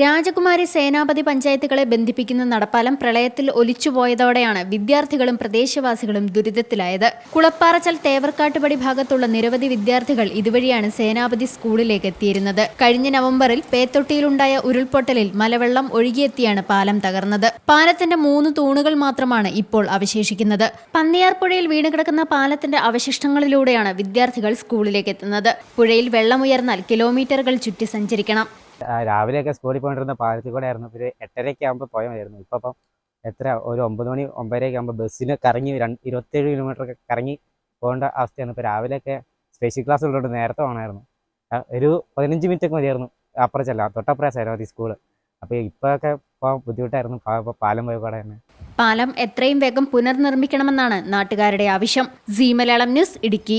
രാജകുമാരി സേനാപതി പഞ്ചായത്തുകളെ ബന്ധിപ്പിക്കുന്ന നടപ്പാലം പ്രളയത്തിൽ ഒലിച്ചുപോയതോടെയാണ് വിദ്യാർത്ഥികളും പ്രദേശവാസികളും ദുരിതത്തിലായത്. കുളപ്പാറച്ചൽ തേവർക്കാട്ടുപടി ഭാഗത്തുള്ള നിരവധി വിദ്യാർത്ഥികൾ ഇതുവഴിയാണ് സേനാപതി സ്കൂളിലേക്ക് എത്തിയിരുന്നത്. കഴിഞ്ഞ നവംബറിൽ പേത്തൊട്ടിയിലുണ്ടായ ഉരുൾപൊട്ടലിൽ മലവെള്ളം ഒഴുകിയെത്തിയാണ് പാലം തകർന്നത്. പാലത്തിന്റെ മൂന്ന് തൂണുകൾ മാത്രമാണ് ഇപ്പോൾ അവശേഷിക്കുന്നത്. പന്നിയാർ പുഴയിൽ വീണുകിടക്കുന്ന പാലത്തിന്റെ അവശിഷ്ടങ്ങളിലൂടെയാണ് വിദ്യാർത്ഥികൾ സ്കൂളിലേക്ക് എത്തുന്നത്. പുഴയിൽ വെള്ളമുയർന്നാൽ കിലോമീറ്ററുകൾ ചുറ്റി സഞ്ചരിക്കണം. രാവിലെയൊക്കെ സ്കൂളിൽ പോയിട്ടിരുന്ന പാലത്തിൽ കൂടെ ആയിരുന്നു. ഒരു എട്ടരയൊക്കെ ആകുമ്പോൾ പോയാൽ മതിയായിരുന്നു ഇപ്പം അപ്പം എത്ര? ഒരു ഒമ്പത് മണി ഒമ്പതരയൊക്കെ ആകുമ്പോൾ ബസ്സിന് കറങ്ങി രണ്ട് ഇരുപത്തേഴ് കിലോമീറ്ററൊക്കെ കറങ്ങി പോകേണ്ട അവസ്ഥയാണ്. ഇപ്പോൾ രാവിലെയൊക്കെ സ്പെഷ്യൽ ക്ലാസ് ഉള്ളതുകൊണ്ട് നേരത്തെ പോകണമായിരുന്നു. ഒരു പതിനഞ്ച് മിനിറ്റ് ഒക്കെ മതിയായിരുന്നു. അപ്പുറം ചെല്ലാം തൊട്ടപ്പുറം സ്കൂൾ അപ്പോൾ ഇപ്പോഴൊക്കെ പോകാൻ ബുദ്ധിമുട്ടായിരുന്നു. പാലം പോയ കൂടെ തന്നെ. പാലം എത്രയും വേഗം പുനർനിർമ്മിക്കണമെന്നാണ് നാട്ടുകാരുടെ ആവശ്യം. C Malayalam news Idukki.